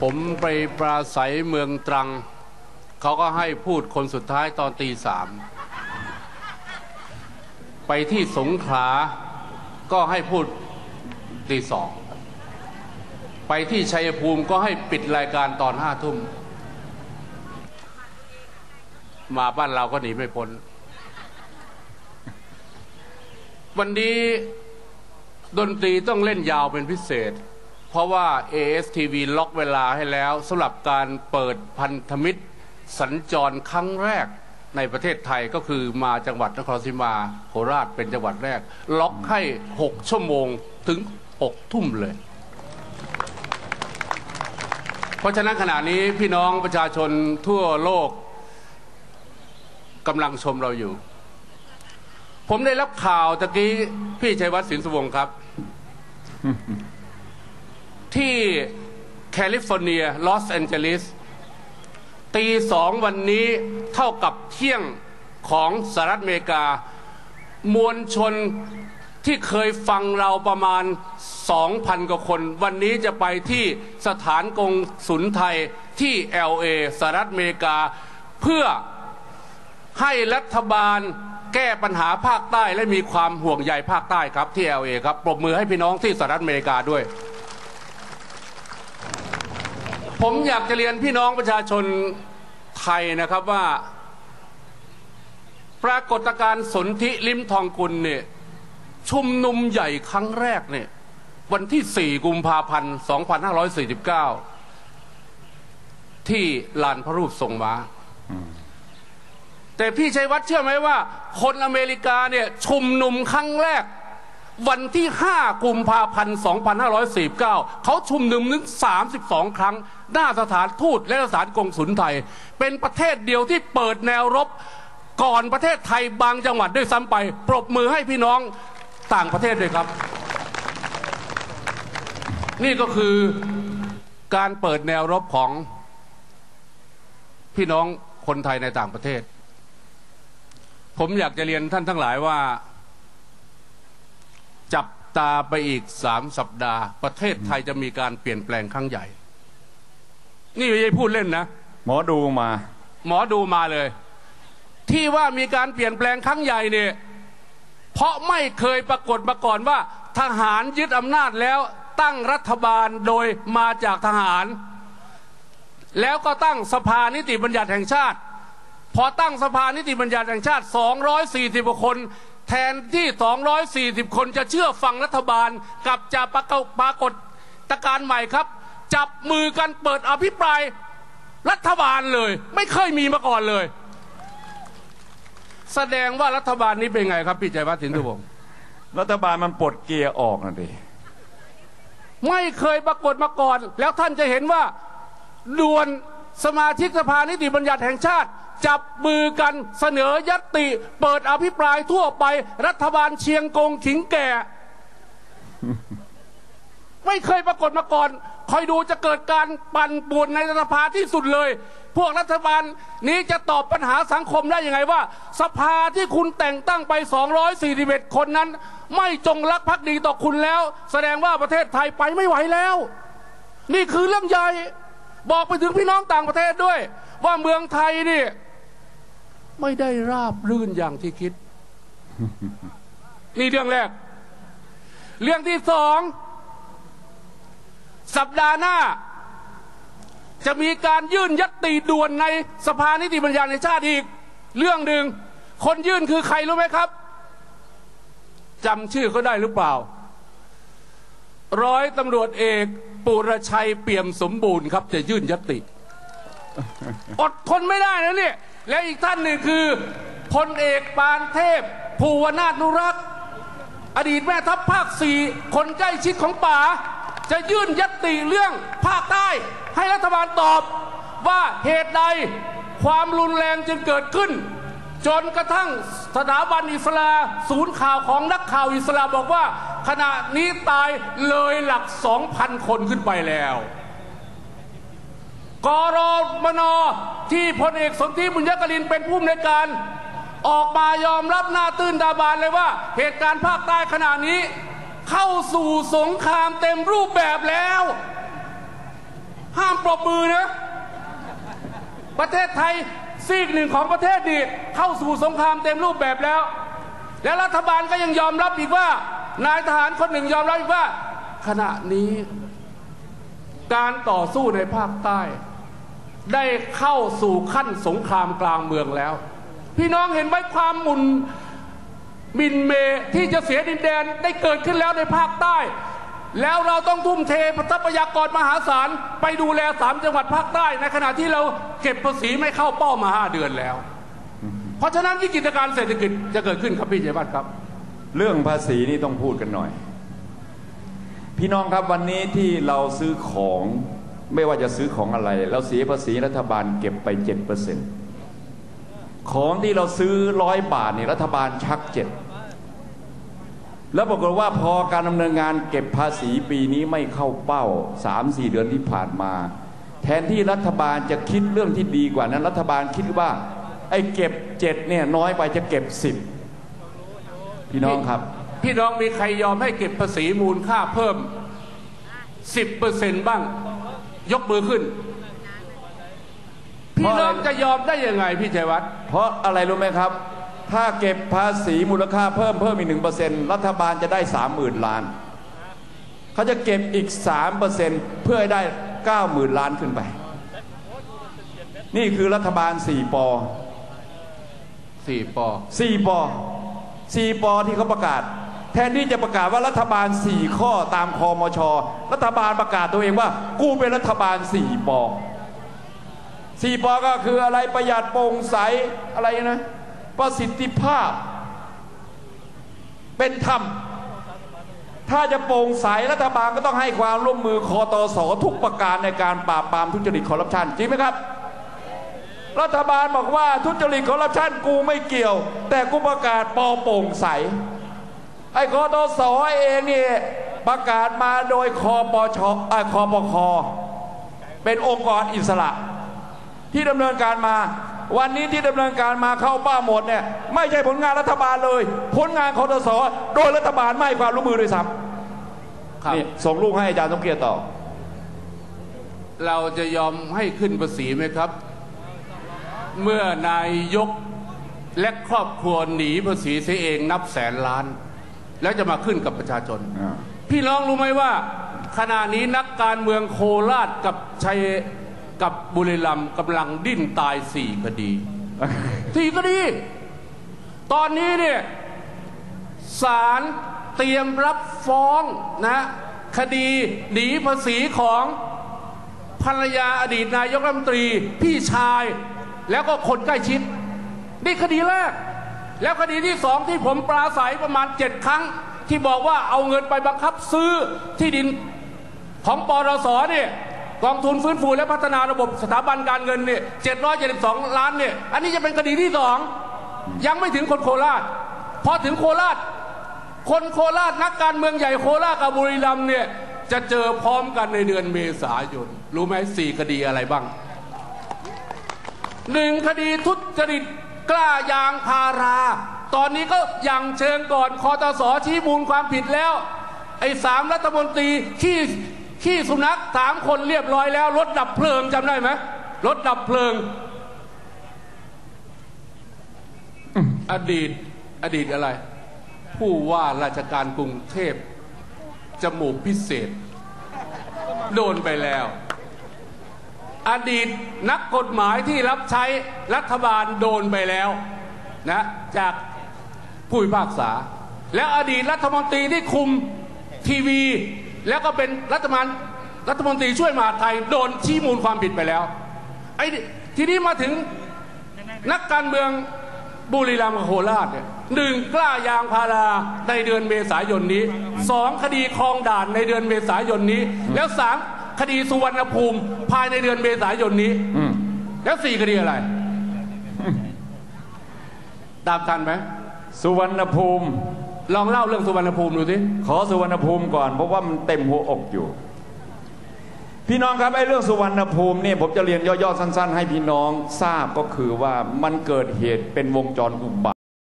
ผมไปปราศัยเมืองตรัง เขาก็ให้พูดคนสุดท้ายตอนตีสามไปที่สงขลาก็ให้พูดตีสองไปที่ชัยภูมิก็ให้ปิดรายการตอนห้าทุ่ม มาบ้านเราก็หนีไม่พ้น วันนี้ดนตรีต้องเล่นยาวเป็นพิเศษ เพราะว่า ASTV ล็อกเวลาให้แล้วสำหรับการเปิดพันธมิตรสัญจรครั้งแรกในประเทศไทยก็คือมาจังหวัดนครศรีมาโคราชเป็นจังหวัดแรก ล็อกให้ 6 ชั่วโมงถึง 6 ทุ่มเลย เพราะฉะนั้นขณะนี้พี่น้องประชาชนทั่วโลกกำลังชมเราอยู่ ผมได้รับข่าวตะกี้พี่ชัยวัฒน์สินสวงครับ ที่แคลิฟอร์เนียลอสแอนเจลิสตีสองวันนี้เท่ากับเที่ยงของสหรัฐอเมริกา มวลชนที่เคยฟังเราประมาณ 2,000 กว่าคน วันนี้จะไปที่สถานกงสุลไทยที่ LA สหรัฐอเมริกา เพื่อให้รัฐบาลแก้ปัญหาภาคใต้และมีความห่วงใยภาคใต้ครับที่ LA ครับปรบมือให้พี่น้องที่สหรัฐอเมริกาด้วย ผมอยากจะเรียนพี่น้องประชาชนไทยนะครับว่า ปรากฏการณ์สนธิลิมทองกุลเนี่ยชุมนุมใหญ่ครั้งแรกเนี่ยวันที่ 4 กุมภาพันธ์ 2549 ที่ลานพระรูปทรงม้าแต่พี่ชัยวัฒน์เชื่อไหมว่า คนอเมริกาเนี่ยชุมนุมครั้งแรก วันที่ 5 กุมภาพันธ์ 2549 เขาชุมนุมนึง 32 ครั้ง หน้าสถานทูตและสถานกงสุลไทย เป็นประเทศเดียวที่เปิดแนวรบก่อนประเทศไทยบางจังหวัดด้วยซ้ำไป ปรบมือให้พี่น้องต่างประเทศด้วยครับ นี่ก็คือการเปิดแนวรบของพี่น้องคนไทยในต่างประเทศ ผมอยากจะเรียนท่านทั้งหลายว่า จับตาไปอีกสามสัปดาห์ ประเทศไทยจะมีการเปลี่ยนแปลงครั้งใหญ่ นี่ไม่ใช่พูดเล่นนะ หมอดูมา หมอดูมาเลย ที่ว่ามีการเปลี่ยนแปลงครั้งใหญ่เนี่ยเพราะไม่เคยปรากฏมาก่อนว่า ทหารยึดอำนาจแล้วตั้งรัฐบาลโดยมาจากทหาร แล้วก็ตั้งสภานิติบัญญัติแห่งชาติ พอตั้งสภานิติบัญญัติแห่งชาติ 240กว่าคน แทนที่ 240 คนจะเชื่อฟังรัฐบาลกับจะปรากฏปรากฏตการใหม่ครับ จับมือกันเปิดอภิปรายรัฐบาลเลย ไม่เคยมีมาก่อนเลย แสดงว่ารัฐบาลนี้เป็นไงครับ พี่ใจวัฒน์สินทุวงศ์รัฐบาลมันปลดเกียร์ออกนะดิไม่เคยปรากฏมาก่อน แล้วท่านจะเห็นว่าด่วน สมาชิกสภานิติบัญญัติแห่งชาติ จับมือกันเสนอยัตติ เปิดอภิปรายทั่วไป รัฐบาลเชียงกงขิงแก่ ไม่เคยปรากฏมาก่อน คอยดูจะเกิดการปั่นป่วนในสภาที่สุดเลย พวกรัฐบาลนี้จะตอบปัญหาสังคมได้ยังไงว่า สภาที่คุณแต่งตั้งไป 241 คนนั้น ไม่จงรักภักดีต่อคุณแล้ว แสดงว่าประเทศไทยไปไม่ไหวแล้ว นี่คือเรื่องใหญ่ บอกไปถึงพี่น้องต่างประเทศด้วย ว่าเมืองไทยนี่ไม่ได้ราบรื่นอย่างที่คิด นี่เรื่องแรก เรื่องที่สอง สัปดาห์หน้า จะมีการยื่นยัตติด่วนในสภานิติบัญญัติแห่งชาติอีก เรื่องหนึ่งคนยื่นคือใครรู้ไหมครับจำชื่อเขาได้หรือเปล่า ร้อยตำรวจเอก ปุรชัยเปี่ยมสมบูรณ์ครับ จะยื่นยัตติ อดทนไม่ได้นะเนี่ย และอีกท่านหนึ่งคือพลเอกปานเทพ ภูวนาถนุรักษ์อดีตแม่ทัพภาคสี่คนใกล้ชิดของป๋าจะยื่นยัตติเรื่องภาคใต้ ให้รัฐบาลตอบว่าเหตุใดความรุนแรงจึงเกิดขึ้น จนกระทั่งสถาบันอิสลาศูนย์ข่าวของนักข่าวอิสลาบอกว่า ขณะนี้ตายเลยหลัก2,000คนขึ้นไปแล้วกรมนที่พลเอกสนธิบุญยกลินเป็นผู้อำนวยการ ออกมายอมรับหน้าตื้นตาบานเลยว่า เหตุการณ์ภาคใต้ขณะนี้ เข้าสู่สงครามเต็มรูปแบบแล้ว ห้ามปรบมือนะ ประเทศไทย ซีกหนึ่งของประเทศนี่เข้าสู่สงครามเต็มรูปแบบแล้ว และรัฐบาลก็ยังยอมรับอีกว่านายทหารคนหนึ่งยอมรับอีกว่า ขณะนี้การต่อสู้ในภาคใต้ ได้เข้าสู่ขั้นสงครามกลางเมืองแล้ว พี่น้องเห็นไหมความมุนมินเมที่จะเสียดินแดนได้เกิดขึ้นแล้วในภาคใต้ แล้วเราต้องทุ่มเททรัพยากรมหาศาลไปดูแลสามจังหวัดภาคใต้ ในขณะที่เราเก็บภาษีไม่เข้าเป้ามาห้าเดือนแล้ว เพราะฉะนั้นวิกฤตการเศรษฐกิจจะเกิดขึ้นครับพี่เจวัตครับ เรื่องภาษีนี่ต้องพูดกันหน่อย พี่น้องครับวันนี้ที่เราซื้อของไม่ว่าจะซื้อของอะไรเราเสียภาษีรัฐบาลเก็บไปเจ็ดเปอร์เซ็นของที่เราซื้อร้อยบาทนี่รัฐบาลชักเจ็ด แล้วปรากฏว่าพอการดำเนินงานเก็บภาษีปีนี้ไม่เข้าเป้าสามสี่เดือนที่ผ่านมา แทนที่รัฐบาลจะคิดเรื่องที่ดีกว่านั้น รัฐบาลคิดว่าไอ้เก็บเจ็ดเนี่ยน้อยไปจะเก็บสิบพี่น้องครับ พี่น้องมีใครยอมให้เก็บภาษีมูลค่าเพิ่ม10%บ้าง ยกมือขึ้น พี่น้องจะยอมได้ยังไงพี่ชัยวัฒน์เพราะอะไรรู้ไหมครับ ถ้าเก็บภาษีมูลค่าเพิ่มเพิ่มอีกหนึ่งเปอร์เซ็นต์รัฐบาลจะได้สามหมื่นล้าน เขาจะเก็บอีกสามเปอร์เซ็นต์เพื่อให้ได้เก้าหมื่นล้านขึ้นไป นี่คือรัฐบาลสี่ปอสี่ปอสี่ปอสี่ปอที่เขาประกาศ แทนที่จะประกาศว่ารัฐบาลสี่ข้อตามคอมช รัฐบาลประกาศตัวเองว่า กูเป็นรัฐบาลสี่ปอสี่ปอก็คืออะไรประหยัดโปร่งใสอะไรนะ ประสิทธิภาพ เป็นธรรม ถ้าจะโปร่งใสรัฐบาลก็ต้องให้ความร่วมมือคอตสทุกประการในการปราบปรามทุจริตคอร์รัปชันจริงไหมครับ รัฐบาลบอกว่าทุจริตคอร์รัปชันกูไม่เกี่ยว แต่กูประกาศปอโปร่งใสไอ้คอตสเองนี่ประกาศมาโดยคอปชไอ้คอปคเป็นองค์กรอิสระ ที่ดำเนินการมา วันนี้ที่ดำเนินการมาเข้าเป้าหมดเนี่ยไม่ใช่ผลงานรัฐบาลเลย ผลงานคอตสโดยรัฐบาลไม่ให้ความร่วมมือด้วยซ้ครับำนี่ส่งลูกให้อาจารย์สมเกียรติต่อ เราจะยอมให้ขึ้นภาษีไหมครับ เมื่อนายกและครอบครัวหนีภาษีเสียเองนับแสนล้าน แล้วจะมาขึ้นกับประชาชนอ่าพี่น้องรู้ไหมว่า ขณะนี้นักการเมืองโคราชกับชัย กับบุรีรัมย์กำลังดิ้นตายสี่คดีสี่คดี ตอนนี้เนี่ยศาลเตรียมรับฟ้องนะคดีหนีภาษีของภรรยาอดีตนายกรัฐมนตรีพี่ชายแล้วก็คนใกล้ชิด นี่คดีแรก แล้วคดีที่สองที่ผมปราศัยประมาณเจ็ดครั้ง ที่บอกว่าเอาเงินไปบังคับซื้อที่ดินของปรสเนี่ย กองทุนฟื้นฟูและพัฒนาระบบสถาบันการเงินเนี่ยเจ็ดร้อยเจ็ดสิบสองล้านเนี่ย อันนี้จะเป็นคดีที่สองยังไม่ถึงคนโคราช พอถึงโคราช คนโคราชนักการเมืองใหญ่โคราชกับบุรีรัมย์เนี่ยจะเจอพร้อมกันในเดือนเมษายน รู้ไหมสี่คดีอะไรบ้างหนึ่งคดีทุจริตกล้ายางพารา ตอนนี้ก็ยังเชิงก่อนคอตสชี้มูลความผิดแล้ว ไอ้สามรัฐมนตรีขี้ ขี้สุนัขสามคนเรียบร้อยแล้ว รถดับเพลิงจำได้ไหมรถดับเพลิง อดีตอดีตอะไร ผู้ว่าราชการกรุงเทพจมูกพิเศษ โดนไปแล้ว อดีตนักกฎหมายที่รับใช้รัฐบาลโดนไปแล้วนะจากผู้พิพากษา และอดีตรัฐมนตรีที่คุมทีวี แล้วก็เป็นรัฐมนรัฐมนตรีช่วยมหาดไทยโดนชี้มูลความผิดไปแล้วไอ้นี่ทีนี้มาถึงนักการเมืองบุรีรัมย์กับโคราชเนี่ยหนึ่งกล้ายางพาราในเดือนเมษายนนี้สองคดีคลองด่านในเดือนเมษายนนี้ แล้วสามคดีสุวรรณภูมิภายในเดือนเมษายนนี้อืมแล้วสี่คดีอะไรตามทันไหมสุวรรณภูมิ ลองเล่าเรื่องสุวรรณภูมิดูสิขอสุวรรณภูมิก่อน เพราะว่ามันเต็มหัวอกอยู่ พี่น้องครับไอ้เรื่องสุวรรณภูมิเนี่ยผมจะเรียนย่อๆสั้น ๆ ให้พี่น้องทราบก็คือว่ามันเกิดเหตุเป็นวงจรอุบาท